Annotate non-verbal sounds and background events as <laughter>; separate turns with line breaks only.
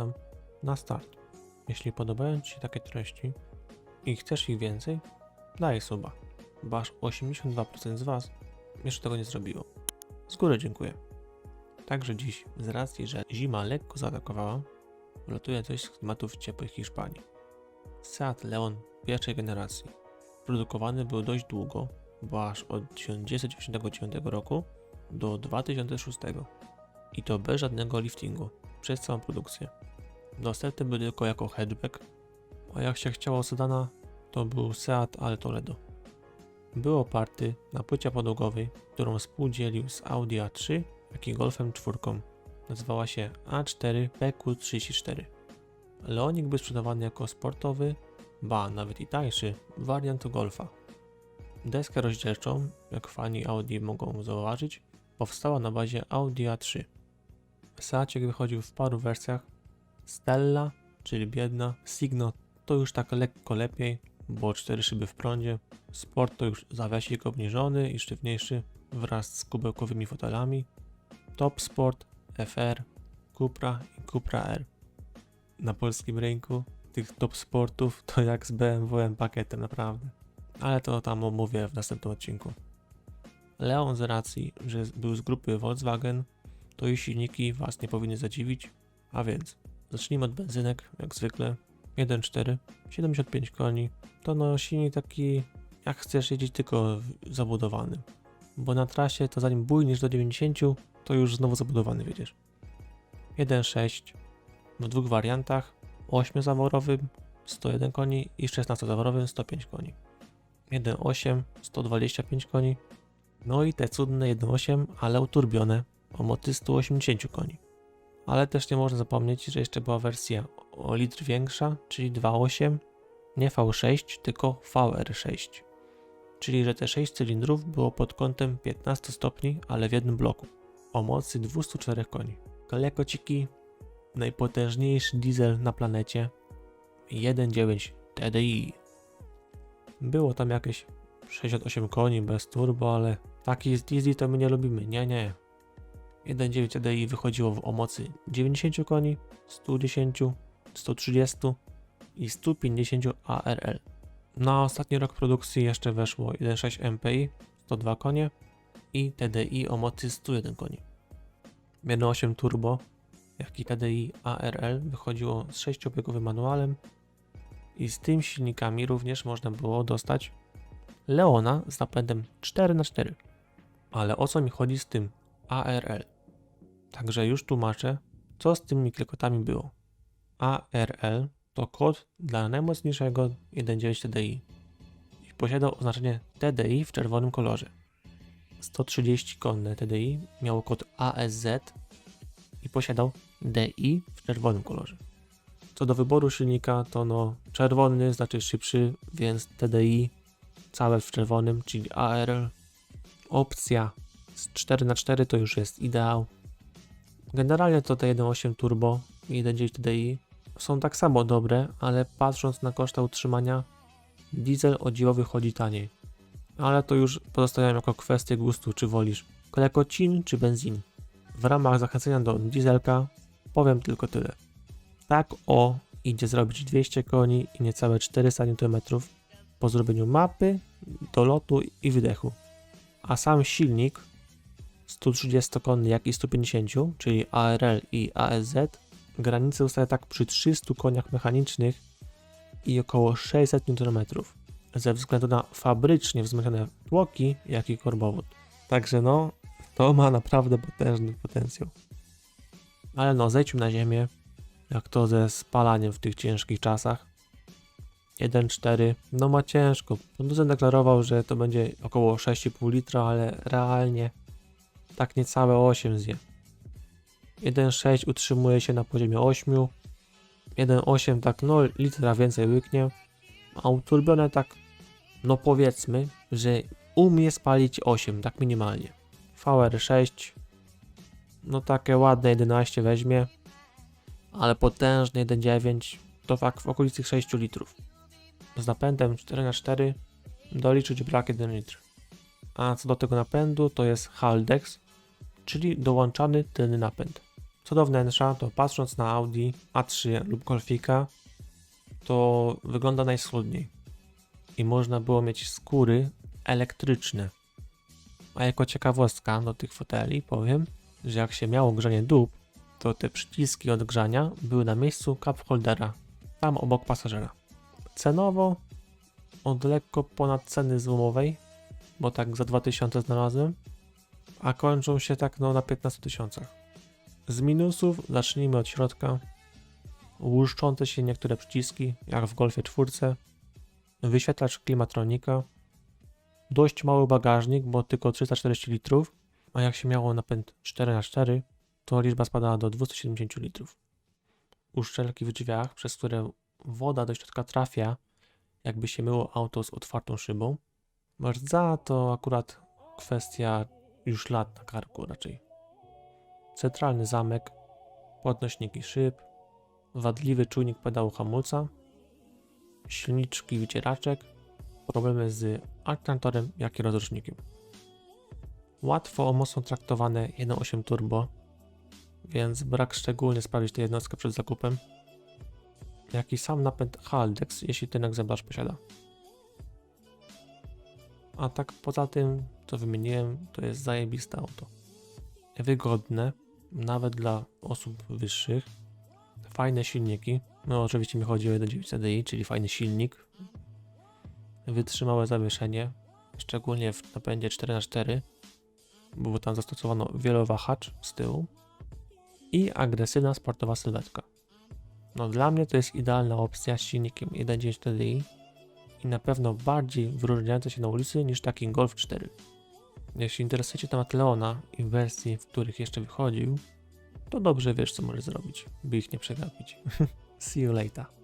zachęcam na start. Jeśli podobają Ci się takie treści i chcesz ich więcej, daj suba, bo aż 82% z Was jeszcze tego nie zrobiło. Z góry dziękuję. Także dziś, z racji, że zima lekko zaatakowała, wlatuje coś z klimatów ciepłych Hiszpanii. Seat Leon pierwszej generacji. Produkowany był dość długo, bo aż od 1999 roku do 2006 i to bez żadnego liftingu przez całą produkcję. Dostępny był tylko jako hatchback, a jak się chciało sedana, to był Seat Ale Toledo. Był oparty na płycie podłogowej, którą współdzielił z Audi A3, jak i Golfem 4. Nazywała się A4 PQ34. Leonik był sprzedawany jako sportowy, ba nawet i tańszy, wariant Golfa. Deskę rozdzielczą, jak fani Audi mogą zauważyć, powstała na bazie Audi A3. Seaciek wychodził w paru wersjach. Stella, czyli biedna, Signo to już tak lekko lepiej, bo cztery szyby w prądzie. Sport to już zawiasik obniżony i sztywniejszy wraz z kubełkowymi fotelami. Top Sport, FR, Cupra i Cupra R. Na polskim rynku tych top sportów to jak z BMW pakietem naprawdę. Ale to tam omówię w następnym odcinku. Leon z racji, że był z grupy Volkswagen, to i silniki Was nie powinny zadziwić. A więc, zacznijmy od benzynek, jak zwykle. 1.4, 75 koni. To no silnik taki, jak chcesz jeździć tylko zabudowany. Bo na trasie to zanim bujniesz do 90, to już znowu zabudowany wiedziesz. 1.6 w dwóch wariantach, 8-zaworowym 101 koni i 16-zaworowym 105 koni. 1.8 125 koni, no i te cudne 1.8, ale uturbione o mocy 180 koni. Ale też nie można zapomnieć, że jeszcze była wersja o litr większa, czyli 2.8, nie V6, tylko VR6. Czyli, że te 6 cylindrów było pod kątem 15 stopni, ale w jednym bloku. O mocy 204 koni. Kalekociki, najpotężniejszy diesel na planecie 1.9 TDI. Było tam jakieś 68 koni bez turbo, ale taki z diesli to my nie lubimy, nie, nie. 1.9 TDI wychodziło w o mocy 90 koni, 110, 130 i 150 ARL. Na ostatni rok produkcji jeszcze weszło 1.6 MPI, 102 konie i TDI o mocy 101 koni. 1.8 turbo, jak i TDI ARL wychodziło z 6-biegowym manualem i z tym silnikami również można było dostać Leona z napędem 4x4. Ale o co mi chodzi z tym ARL? Także już tłumaczę, co z tymi klekotami było. ARL to kod dla najmocniejszego 1.9 TDI i posiadał oznaczenie TDI w czerwonym kolorze. 130 konne TDI miało kod ASZ i posiadał DI w czerwonym kolorze. Co do wyboru silnika, to no czerwony znaczy szybszy, więc TDI całe w czerwonym, czyli ARL. Opcja z 4x4 to już jest ideał. Generalnie to te 1.8 turbo i 1.9 TDI są tak samo dobre, ale patrząc na koszta utrzymania, diesel o wychodzi taniej. Ale to już pozostawiam jako kwestię gustu, czy wolisz klekocin czy benzin. W ramach zachęcenia do dieselka powiem tylko tyle. Tak o idzie zrobić 200 koni i niecałe 400 Nm po zrobieniu mapy, dolotu i wydechu. A sam silnik 130-konny jak i 150, czyli ARL i ASZ, granicę ustawia tak przy 300 koniach mechanicznych i około 600 Nm ze względu na fabrycznie wzmocnione tłoki, jak i korbowód. Także no, to ma naprawdę potężny potencjał. Ale no, zejdźmy na ziemię, jak to ze spalaniem w tych ciężkich czasach. 1.4, no ma ciężko. Producent deklarował, że to będzie około 6,5 litra, ale realnie tak niecałe 8 zje. 1.6 utrzymuje się na poziomie 8, 1.8 tak no litra więcej łyknie, a uturbione tak no powiedzmy, że umie spalić 8, tak minimalnie. VR6 no takie ładne 11 weźmie, ale potężny 1.9 to tak w okolicy 6 litrów. Z napędem 4x4 doliczyć brak 1 litr. A co do tego napędu to jest Haldex, czyli dołączany tylny napęd. Co do wnętrza, to patrząc na Audi A3 lub Golfika, to wygląda najschudniej. I można było mieć skóry elektryczne. A jako ciekawostka do tych foteli powiem, że jak się miało grzanie dup, to te przyciski od grzania były na miejscu cup holdera, tam obok pasażera. Cenowo od lekko ponad ceny złomowej, bo tak za 2000 znalazłem, a kończą się tak no na 15 tysiącach. Z minusów zacznijmy od środka. Łuszczące się niektóre przyciski, jak w Golfie 4, wyświetlacz klimatronika, dość mały bagażnik, bo tylko 340 litrów, a jak się miało napęd 4x4, to liczba spadała do 270 litrów. Uszczelki w drzwiach, przez które woda do środka trafia, jakby się myło auto z otwartą szybą. Rdza to akurat kwestia już lat na karku raczej. Centralny zamek, podnośniki szyb, wadliwy czujnik pedału hamulca, silniczki wycieraczek, problemy z alternatorem, jak i rozrusznikiem. Łatwo mocno traktowane 1.8 turbo, więc brak szczególnie sprawdzić tę jednostkę przed zakupem, jak i sam napęd Haldex, jeśli ten egzemplarz posiada. A tak poza tym, co wymieniłem, to jest zajebiste auto. Wygodne, nawet dla osób wyższych. Fajne silniki. No oczywiście mi chodzi o 1.9 CDI, czyli fajny silnik. Wytrzymałe zawieszenie, szczególnie w napędzie 4x4, bo tam zastosowano wielowahacz z tyłu. I agresywna sportowa sylwetka. No dla mnie to jest idealna opcja z silnikiem 1.9 TDI i na pewno bardziej wyróżniająca się na ulicy niż taki Golf 4. Jeśli interesujecie temat Leona i wersji, w których jeszcze wychodził, to dobrze wiesz co możesz zrobić, by ich nie przegapić. <laughs> See you later.